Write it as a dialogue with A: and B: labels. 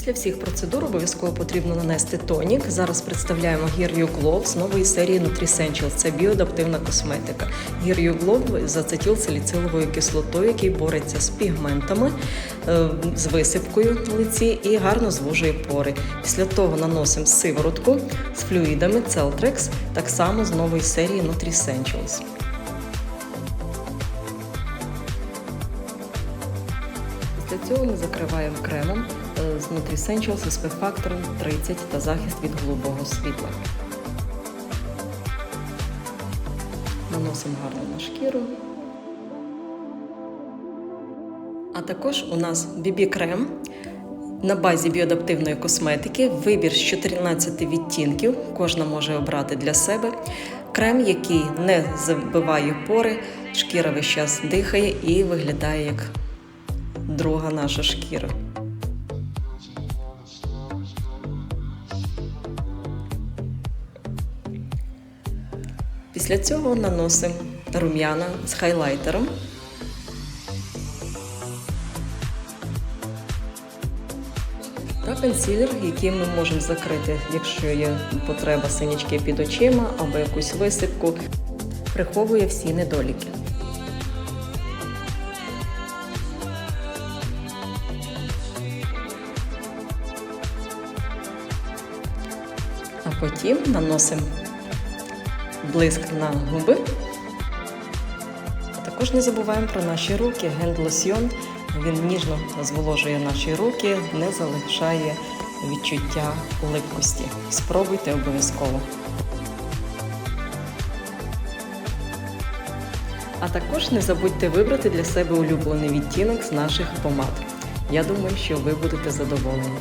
A: Після всіх процедур обов'язково потрібно нанести тонік. Зараз представляємо Gear You Glow з нової серії Nutricentials. Це біоадаптивна косметика. Gear You Glow з ацетилсаліциловою кислотою, який бореться з пігментами, е, з висипкою в лиці і гарно звужує пори. Після того наносимо сиворотку з флюїдами Celtrex, так само з нової серії Nutricentials. Після цього ми закриваємо кремом з Nutricentials SPF фактором 30 та захист від голубого світла. Наносимо гарно на шкіру. А також у нас BB-крем на базі біоадаптивної косметики. Вибір з 14 відтінків. Кожна може обрати для себе. Крем, який не забиває пори, шкіра весь час дихає і виглядає як друга наша шкіра. Після цього наносимо рум'яна з хайлайтером. Та консилер, який ми можемо закрити, якщо є потреба синячки під очима або якусь висипку, приховує всі недоліки. А потім наносимо блиск на губи. Також не забуваємо про наші руки. Генд-лосьйон. Він ніжно зволожує наші руки, не залишає відчуття липкості. Спробуйте обов'язково. А також не забудьте вибрати для себе улюблений відтінок з наших помад. Я думаю, що ви будете задоволені.